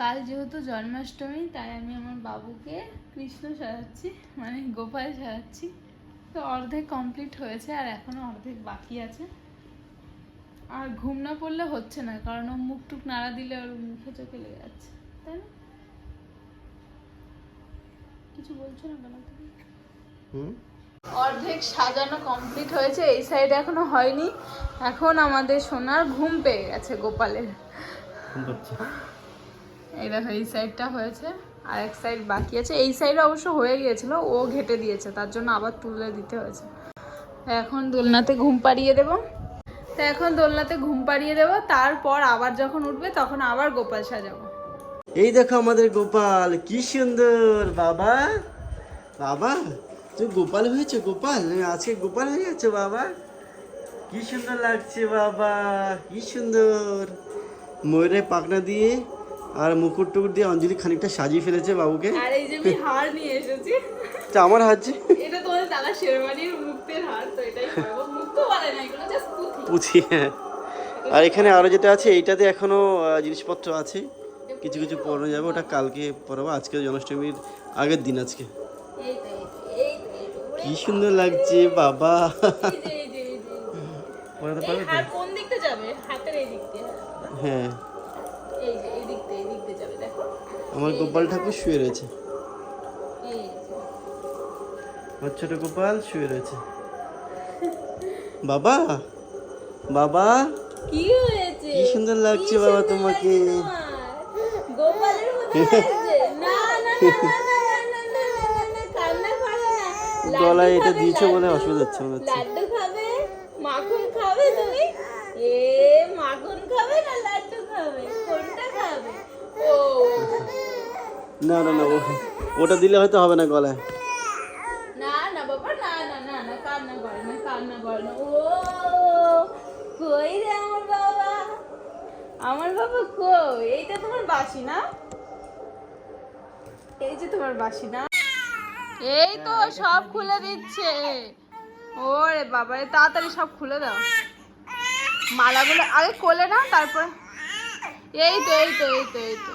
কাল যেহেতু জন্মাষ্টমী তাই আমি আমার বাবুকে কৃষ্ণ সাজাচ্ছি মানে গোপাল সাজাচ্ছি। তো অর্ধেক কমপ্লিট হয়েছে আর এখনও অর্ধেক বাকি আছে। আর ঘুম না পড়লে হচ্ছে না কারণ ও মুখ টুক নাড়া দিলে ওর মুখে চোখে লেগে যাচ্ছে তাই না? কিছু বলছো না কেন তুমি? হুম? অর্ধেক সাজানো কমপ্লিট হয়েছে এই সাইডে এখনও হয়নি। এখন আমাদের সোনার ঘুম পেয়ে গেছে গোপালের। এই দেখো, এই সাইডটা হয়েছে, আর এক সাইড বাকি আছে। এই সাইড অবশ্য হয়ে গিয়েছিল, ও ঘেটে দিয়েছে, তার জন্য আবার তুলে দিতে হয়েছে। এখন দোলনাতে ঘুম পাড়িয়ে দেব। তো এখন দোলনাতে ঘুম পাড়িয়ে দেব, তারপর আবার যখন উঠবে, তখন আবার গোপাল সাজাবো। এই দেখো আমাদের গোপাল, কি সুন্দর, বাবা। বাবা তুই গোপাল হয়েছে, গোপাল? আজকে গোপাল হয়ে গেছে, বাবা? কি সুন্দর লাগছে, বাবা, কি সুন্দর। ময়ূরের পাখনা দিয়ে আর মুকুট টুকুর দিয়ে অঞ্জলি খানিকটা সাজিয়ে ফেলেছে বাবুকে। আর এই যে আমি হার নিয়ে এসেছি। তা আমার হাত এটা তোমাদের দাদা শেরবানির মুক্তের হার তো এটাই পরাবো মুক্ত বলে না এগুলো জাস্ট পুঁথি। পুঁথি হ্যাঁ। আর এখানে আরও যেটা আছে এইটাতে এখনও আহ, জিনিসপত্র আছে। কিছু কিছু পরানো যাবে ওটা কালকে পরাবো আজকে জন্মাষ্টমীর আগের দিন আজকে। কি সুন্দর লাগছে বাবা। যে যে যে পরাতে পারবে হার হ্যাঁ। আমার গোপাল ঠাকুর শুয়ে রয়েছে ছোট গোপাল শুয়ে রয়েছে বাবা বাবা কি হয়েছে কি সুন্দর লাগছে বাবা তোমাকে গলায় এটা দিয়েছে বলে অসুবিধা হচ্ছে মনে হচ্ছে লাড্ডু খাবে মাখন খাবে তুমি না না না ওটা দিলে হয়তো হবে না গলায়। না না বাবা না না না না কান্না করে না কান্না করে না। ও কই রে আমার বাবা? আমার বাবা কই? এইটা তোমার বাসি না? এই যে তোমার বাসি না? এই তো সব খুলে দিচ্ছে। ওরে বাবা রে তাড়াতাড়ি সব খুলে দাও। মালাগুলো আগে কোলে না তারপর এই তো এই তো এই তো এই তো।